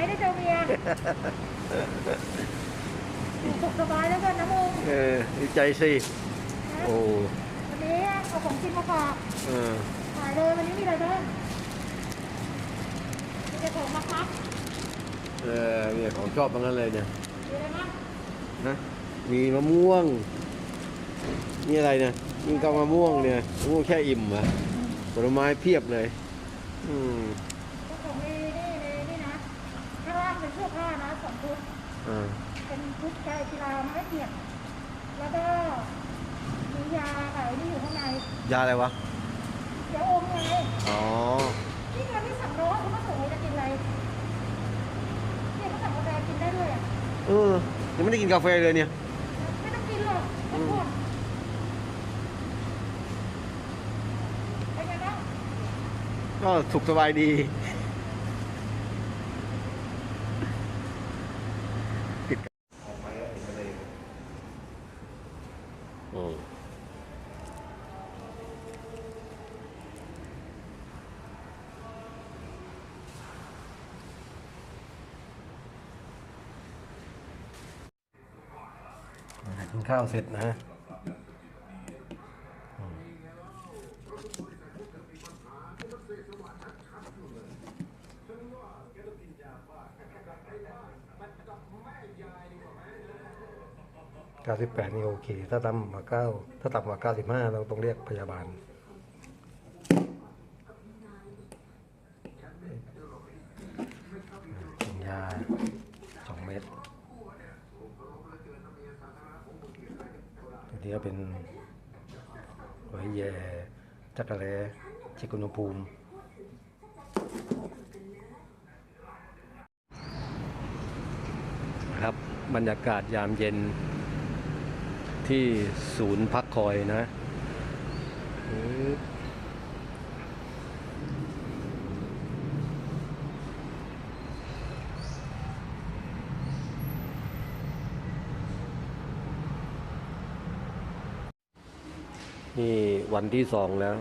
ดีใจไหมได้เจอเมียอยู่สุขสบายแล้วกันนะมึงเออดีใจสินะโอ้วันนี้เอาของกินมาฝากเออขายเลยวันนี้มีอะไรบ้างมีแต่ของมาครับเออเนี่ยของชอบทั้งนั้นเลยเนี่ยมีอะไรบ้างนะมีมะม่วงนี่อะไรเนี่ยนี่ก็มะม่วงเนี่ยมะม่วงแช่อิ่มอะผลไม้เพียบเลย อืม ก็ของมีนี่นี่นี่นะข้างล่าง เป็นเสื้อผ้านะสองชุดอ่าเป็นชุดกายกีฬามาให้เกียรติแล้วก็มียาไอ้นี่อยู่ข้างในยาอะไรวะเดี๋ยวอมไงอ๋อ นี่ไงที่สั่งร้อนเขามาส่งเลยจะกินอะไรเนี่ยเขาสั่งกาแฟกินได้ด้วยอะเออ ยังไม่ได้กินกาแฟเลยเนี่ย ไม่ต้องกินหรอกพักผ่อนเป็นไงบ้างก็สุขสบายดีติด นข้าวเสร็จนะ98นี่โอเค ถ้าต่ำกว่าเก้าถ้าต่ำกว่าเก้าสิบห้าเราต้องเรียกพยาบาล กินยา 2 เม็ดตัว นี้ก็เป็นไว้แย่จักระแลเช็คอุณหภูมิครับบรรยากาศยามเย็นที่ศูนย์พักคอยนะ นี่วันที่สองแล้ว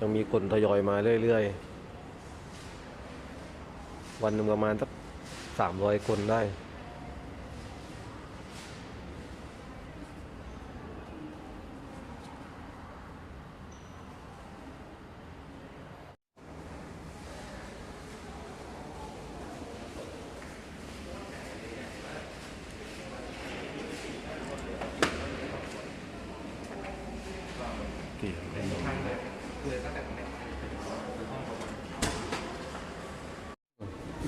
ยังมีคนทยอยมาเรื่อยๆ วันหนึ่งประมาณสักสามร้อยคนได้ เกี่ยวเป็น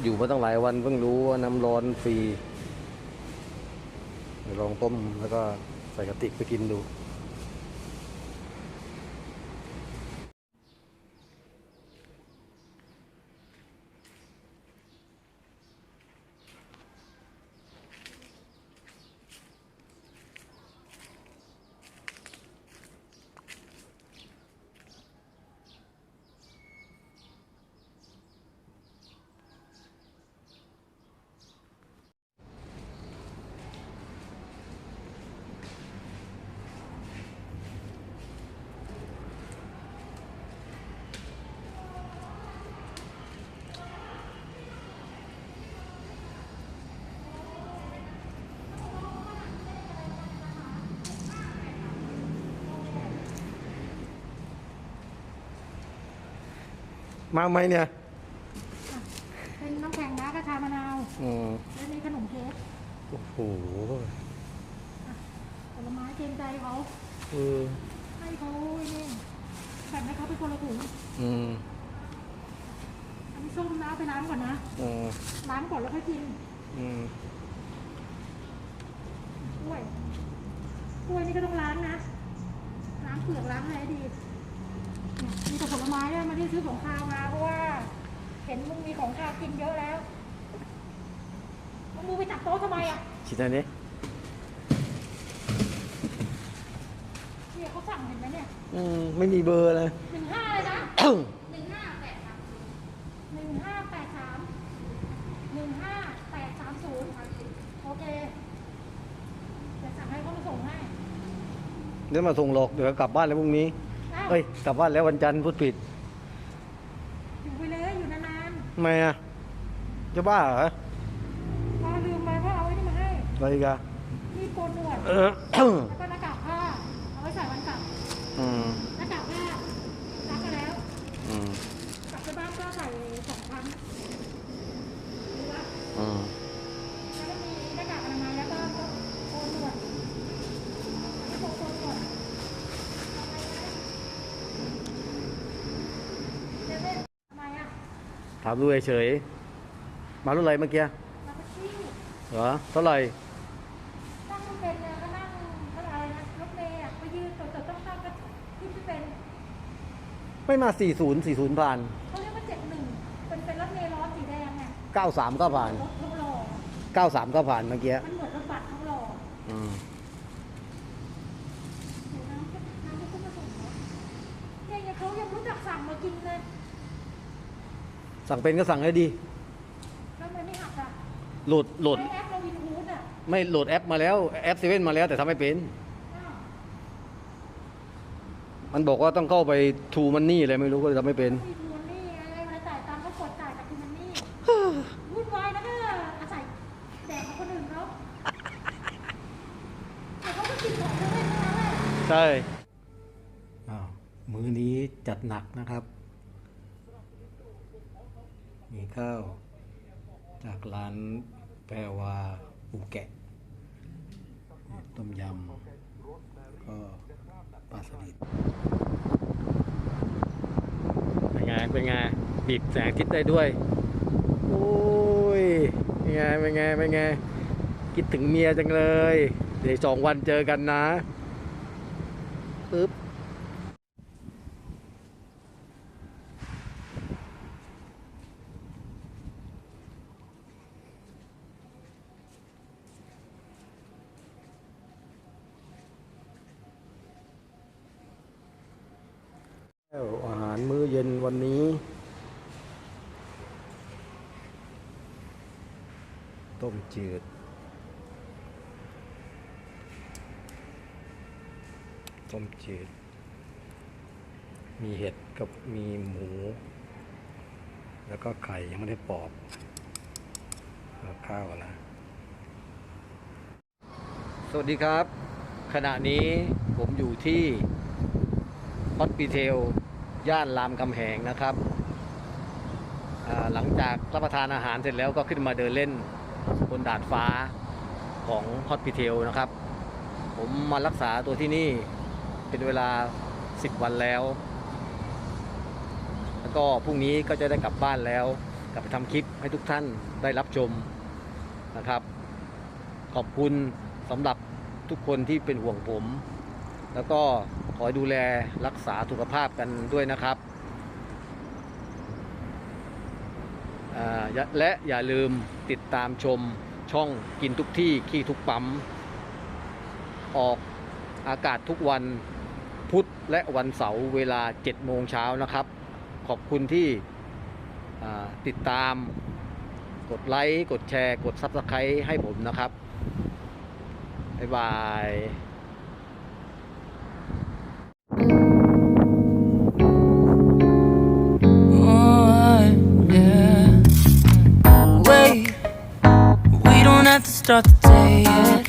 อยู่มาตั้งหลายวันเพิ่งรู้ว่าน้ำร้อนฟรีลองต้มแล้วก็ใส่กระติกไปกินดู มาไหมเนี่ย เป็นน้ำแข็งนะกระชามะนาวอืมและมีขนมเค้กโอ้โหผลไม้เกรงใจเขาเออให้เขาไอ้นี่แบ่งให้เขาเป็นคนละถุงอืมอันนี้ส้มนะเอาไปล้างก่อนนะอืมล้างก่อนแล้วค่อยกินอืมกล้วยกล้วยนี่ก็ต้องล้างนะล้างเปลือกล้างอะไรให้ดีเนี่ย มีแต่ผลไม้เนี่ยไมาที่ซื้อของคาวมาเพราะว่า เห็นมึงมีของคาวกินเยอะแล้วมึงมือไปจับโต๊ะทำไมอะคิดอันนี้เนี่ยเขาสั่งเห็นไหมเนี่ยอืมไม่มีเบอร์เลย หนึ่งห้าเลยนะหนึ่งห้าแปดสามหนึ่งห้าแปดสามหนึ่งห้าแปดสามศูนย์โอเคเดี๋ยวสั่งให้เขามาส่งให้ เดี๋ยวมาส่งหรอกเดี๋ยวกลับบ้านแล้วพรุ่งนี้อ้าว เอ้ยกลับบ้านแล้ววันจันทร์พูดผิดอยู่ไปเลยอยู่นานทำไมอะๆจะบ้าเหรอพอลืมไปว่าเอาไอ้นี่มาให้อะไรอีกันมีโกนหนวดเออ แล้วก็หน้ากากผ้าเอาไว้ใส่วันกลับอืมหน้ากากผ้าซักไปแล้วอืมกลับไปบ้านก็ใส่สองครั้งหรือว่า อืม แล้วก็มีหน้ากากอนามัยแล้วก็โกนหนวดอันนี้โกนโกนหนวดเดี๋ยวเว้ยทำไมอะ ถามดูเฉยๆมารถอะไรเมื่อกี้มาไปที่เหรอเท่าไหร่นั่งไม่เป็นเนี่ยก็นั่งเขาเรียกอะไรนะรถเมล์อะไปยืนตัวๆต้องตั้งก็ที่ไม่เป็นไม่มา 40 40 ผ่าน เขาเรียกว่าเจ็ดหนึ่งเป็นเป็นรถเมล์ล้อสีแดงไง93 ก็ผ่าน รถเขาหล่อ93 ก็ผ่านเมื่อกี้ มันเหมือนรถบัสเขาหล่อ อืม เดี๋ยวน้ำก็น้ำก็ขึ้นมาส่งเนาะเนี่ยยังเขายังรู้จักสั่งมากินเลย สั่งเป็นก็สั่งให้ดี แล้วมันไม่หักอะโหลดโหลดใช้แอปเราวินฮูดอะไม่โหลดแอปมาแล้วแอปเซเว่นมาแล้วแต่ทำไม่เป็น อ้าวมันบอกว่าต้องเข้าไปทูมันนี่อะไรไม่รู้ก็เลยทำไม่เป็นมีทูมันนี่อะไรเวลาจ่ายตังค์ก็กดจ่ายจากทูมันนี่ วุ่นวายนะก็อาศัยแดกของคนอื่นเขาแต่เขาก็กินของเซเว่นทั้งนั้นแหละ ใช่ อ้าวมื้อนี้จัดหนักนะครับ มีข้าว จากร้านแปรวาปูแกะ ต้มยำ ก็ปลาสลิดเป็นไงเป็นไงบีบแสงทิตย์ได้ด้วย โอ้ยเป็นไงเป็นไงเป็นไงคิดถึงเมียจังเลย เดี๋ยวสองวันเจอกันนะปึ๊บ แล้วอาหารมื้อเย็นวันนี้ ต้มจืด ต้มจืด มีเห็ดกับมีหมู แล้วก็ไข่ยังไม่ได้ปอกแล้วข้าวนะสวัสดีครับ ขณะนี้ผมอยู่ที่ฮอตปีเทล ย่านรามคำแหงนะครับ หลังจากรับประทานอาหารเสร็จแล้วก็ขึ้นมาเดินเล่นบนดาดฟ้าของฮอตปีเทลนะครับ ผมมารักษาตัวที่นี่เป็นเวลา 10 วันแล้ว แล้วก็พรุ่งนี้ก็จะได้กลับบ้านแล้ว กลับไปทำคลิปให้ทุกท่านได้รับชมนะครับ ขอบคุณสำหรับทุกคนที่เป็นห่วงผม แล้วก็ขอให้ดูแลรักษาสุขภาพกันด้วยนะครับและอย่าลืมติดตามชมช่องกินทุกที่ขี้ทุกปั๊ม ออกอากาศทุกวันพุธและวันเสาร์เวลา 7 โมงเช้านะครับ ขอบคุณที่ติดตาม กดไลค์ กดแชร์ กด Subscribe ให้ผมนะครับ บ๊ายบาย start the day yet.